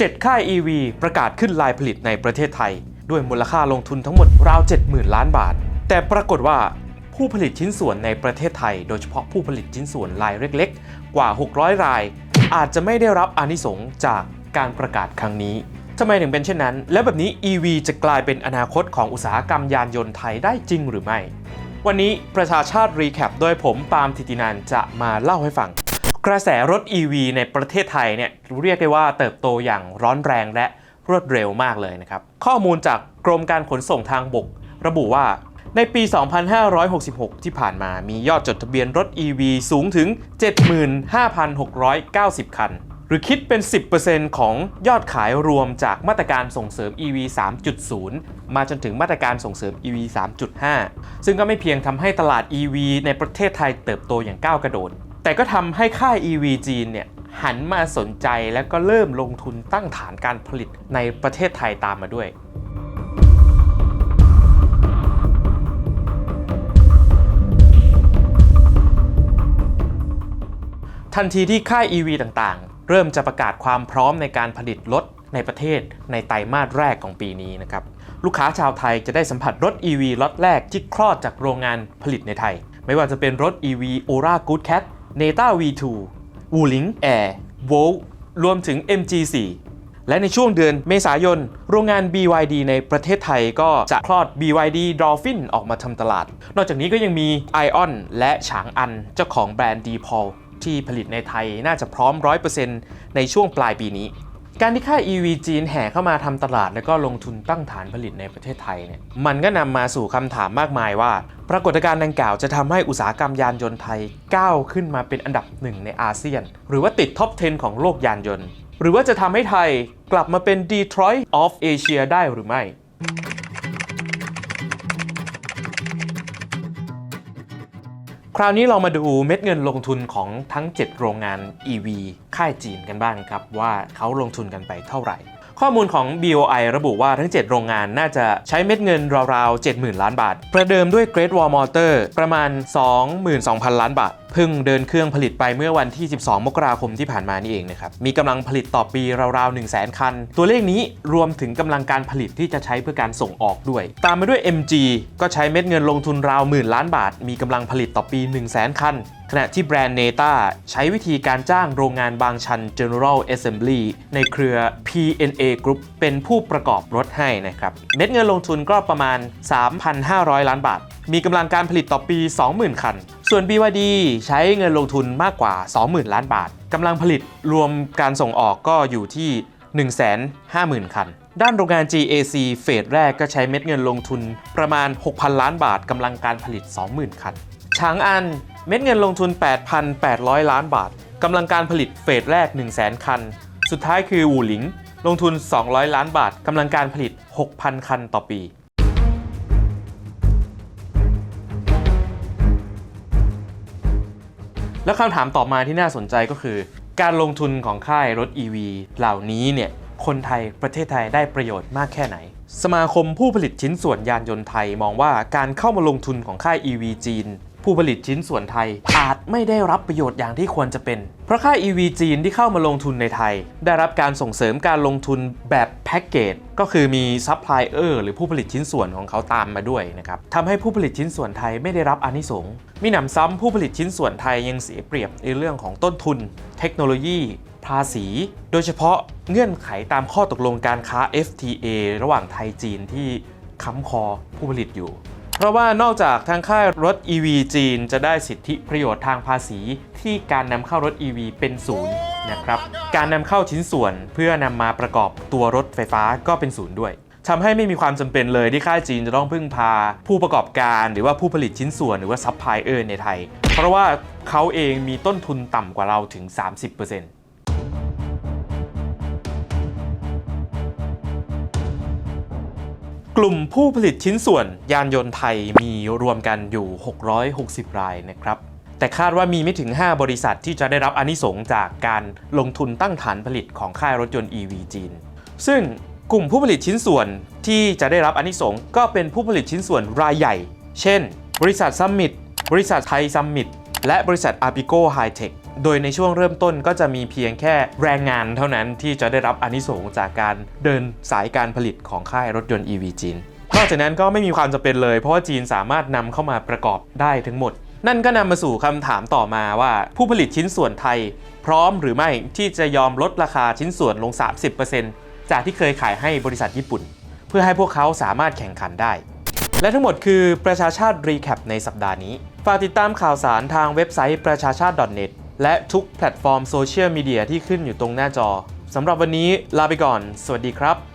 7 ค่าย EV ประกาศขึ้นลายผลิตในประเทศไทย ด้วยมูลค่าลงทุนทั้งหมดราว 70,000 ล้านบาท แต่ปรากฏว่าผู้ผลิตชิ้นส่วนในประเทศไทย โดยเฉพาะผู้ผลิตชิ้นส่วนรายเล็กๆ กว่า 600 ราย อาจจะไม่ได้รับอานิสงส์จากการประกาศครั้งนี้ทำไมถึงเป็นเช่นนั้น แล้วแบบนี้ EV จะกลายเป็นอนาคตของอุตสาหกรรมยานยนต์ไทยได้จริงหรือไม่ วันนี้ประชาชาติรีแคปโดยผมปาล์มทิตินันจะมาเล่าให้ฟัง กระแสรถ EV ในประเทศไทยเนี่ยเรียกได้ว่าเติบโตอย่างร้อนแรงและรวดเร็วมากเลยนะครับ ข้อมูลจากกรมการขนส่งทางบก ระบุว่าในปี 2566 ที่ผ่านมามียอดจดทะเบียนรถ EV สูงถึง 75,690 คัน หรือคิดเป็น 10%ของยอดขายรวมจากมาตรการส่งเสริม EV 3.0 มาจนถึงมาตรการส่งเสริม EV 3.5 ซึ่งก็ไม่เพียงทำให้ตลาด EV ในประเทศไทยเติบโตอย่างก้าวกระโดด แต่ก็ทำให้ค่าย EV จีนเนี่ยหันมาสนใจและก็เริ่มลงทุนตั้งฐานการผลิตในประเทศไทยตามมาด้วยทันทีที่ค่าย EV ต่างๆ เริ่มจะประกาศความพร้อมในการผลิตรถในประเทศในไตรมาสแรกของปีนี้นะครับ ลูกค้าชาวไทยจะได้สัมผัสรถ EV ล็อตแรกที่คลอดจากโรงงานผลิตในไทย ไม่ว่าจะเป็นรถ EV Aura Good Cat Neta V2 w u l i n g Air Volt รวมถึง MG4 และในช่วงเดือนเมษายน โรงงาน BYD ในประเทศไทยก็จะคลอด BYD Dolphin ออกมาทำตลาด นอกจากนี้ก็ยังมี ION และฉางอันเจ้าของแบรนด์ d p o l ที่ผลิตในไทยน่าจะพร้อม 100%ในช่วงปลายปีนี้ การที่ค่าย EV จีนแห่เข้ามาทำตลาดแล้วก็ลงทุนตั้งฐานผลิตในประเทศไทยเนี่ยมันก็นำมาสู่คำถามมากมายว่า ปรากฏการณ์ดังกล่าวจะทำให้อุตสาหกรรมยานยนต์ไทยก้าวขึ้นมาเป็นอันดับหนึ่งในอาเซียน หรือว่าติดท็อป 10 ของโลกยานยนต์ หรือว่าจะทำให้ไทยกลับมาเป็น Detroit of Asia ได้หรือไม่ ราวนี้เรามาดูเม็ดเงินลงทุนของทั้ง 7 โรงงาน EV ค่ายจีนกันบ้างครับ ว่าเขาลงทุนกันไปเท่าไหร่ ข้อมูลของ BOI ระบุว่าทั้ง 7 โรงงานน่าจะใช้เม็ดเงินราวๆ 70,000 ล้านบาท ประเดิมด้วย Great Wall Motor ประมาณ 22,000 ล้านบาทเพิ่งเดินเครื่องผลิตไปเมื่อวันที่ 12 มกราคมที่ผ่านมานี่เองนะครับมีกำลังผลิตต่อปีราวๆ 100,000คัน ตัวเลขนี้รวมถึงกำลังการผลิตที่จะใช้เพื่อการส่งออกด้วย ตามมาด้วย MG ก็ใช้เม็ดเงินลงทุนราวหมื่นล้านบาท มีกำลังผลิตต่อปี 100,000คันขณะที่แบรนด์เนต้าใช้วิธีการจ้างโรงงานบางชัน General Assembly ในเครือ PNA Group เป็นผู้ประกอบรถให้นะครับ เม็ดเงินลงทุนก็ประมาณ 3,500 ล้านบาท มีกำลังการผลิตต่อปี 20,000 คัน ส่วน BYD ใช้เงินลงทุนมากกว่า 20,000 ล้านบาทกำลังผลิตรวมการส่งออกก็อยู่ที่ 150,000 คัน ด้านโรงงาน GAC เฟสแรกก็ใช้เม็ดเงินลงทุนประมาณ 6,000 ล้านบาทกำลังการผลิต 20,000 คันฉางอันเม็ดเงินลงทุน 8,800 ล้านบาทกำลังการผลิตเฟสแรก 100,000 คัน สุดท้ายคือวูหลิง ลงทุน 200 ล้านบาทกำลังการผลิต 6,000 คันต่อปี แล้วคำถามต่อมาที่น่าสนใจก็คือ การลงทุนของค่ายรถ EV เหล่านี้เนี่ยคนไทยประเทศไทยได้ประโยชน์มากแค่ไหน สมาคมผู้ผลิตชิ้นส่วนยานยนต์ไทยมองว่าการเข้ามาลงทุนของค่าย EV จีน ผู้ผลิตชิ้นส่วนไทย อาจไม่ได้รับประโยชน์อย่างที่ควรจะเป็น เพราะค่าย EV จีนที่เข้ามาลงทุนในไทย ได้รับการส่งเสริมการลงทุนแบบแพ็กเกจก็คือมีซัพพลายเออร์หรือผู้ผลิตชิ้นส่วนของเขาตามมาด้วยนะครับทำให้ผู้ผลิตชิ้นส่วนไทยไม่ได้รับอนิสงส์มีหนำซ้ำผู้ผลิตชิ้นส่วนไทยยังเสียเปรียบในเรื่องของต้นทุน เทคโนโลยี ภาษี โดยเฉพาะเงื่อนไขตามข้อตกลงการค้า FTA ระหว่างไทยจีนที่ค้ำคอผู้ผลิตอยู่ เพราะว่านอกจากทางค่ายรถ EV จีนจะได้สิทธิประโยชน์ทางภาษี ที่การนำเข้ารถ EV เป็นศูนย์นะครับ การนำเข้าชิ้นส่วนเพื่อนำมาประกอบตัวรถไฟฟ้าก็เป็นศูนย์ด้วยทำให้ไม่มีความจำเป็นเลยที่ค่ายจีนจะต้องพึ่งพา ผู้ประกอบการหรือว่าผู้ผลิตชิ้นส่วนหรือว่าซัพพลายเออร์ในไทย เพราะว่าเขาเองมีต้นทุนต่ำกว่าเราถึง 30% กลุ่มผู้ผลิตชิ้นส่วนยานยนต์ไทยมีรวมกันอยู่ 660 รายนะครับ แต่คาดว่ามีไม่ถึง 5 บริษัทที่จะได้รับอนิสงจากการลงทุนตั้งฐานผลิตของค่ายรถยนต์ EV จีน ซึ่งกลุ่มผู้ผลิตชิ้นส่วนที่จะได้รับอนิสงก็เป็นผู้ผลิตชิ้นส่วนรายใหญ่ เช่น บริษัทซัมมิตบริษัทไทยซัมมิตและบริษัทอาร์ i ิโกไฮเทค โดยในช่วงเริ่มต้นก็จะมีเพียงแค่แรงงานเท่านั้นที่จะได้รับอนิสงจากการเดินสายการผลิตของค่ายรถยนต์ EV จีนนอกจากนั้นก็ไม่มีความจำเป็นเลย เพราะว่าจีนสามารถนำเข้ามาประกอบได้ทั้งหมด นั่นก็นำมาสู่คำถามต่อมาว่า ผู้ผลิตชิ้นส่วนไทย พร้อมหรือไม่ที่จะยอมลดราคาชิ้นส่วนลง 30%จากที่เคยขายให้บริษัทญี่ปุ่น เพื่อให้พวกเขาสามารถแข่งขันได้ และทั้งหมดคือประชาชาติรีแคปในสัปดาห์นี้ ฝากติดตามข่าวสารทางเว็บไซต์ประชาชาติ .net และทุกแพลตฟอร์มโซเชียลมีเดียที่ขึ้นอยู่ตรงหน้าจอสำหรับวันนี้ลาไปก่อน สวัสดีครับ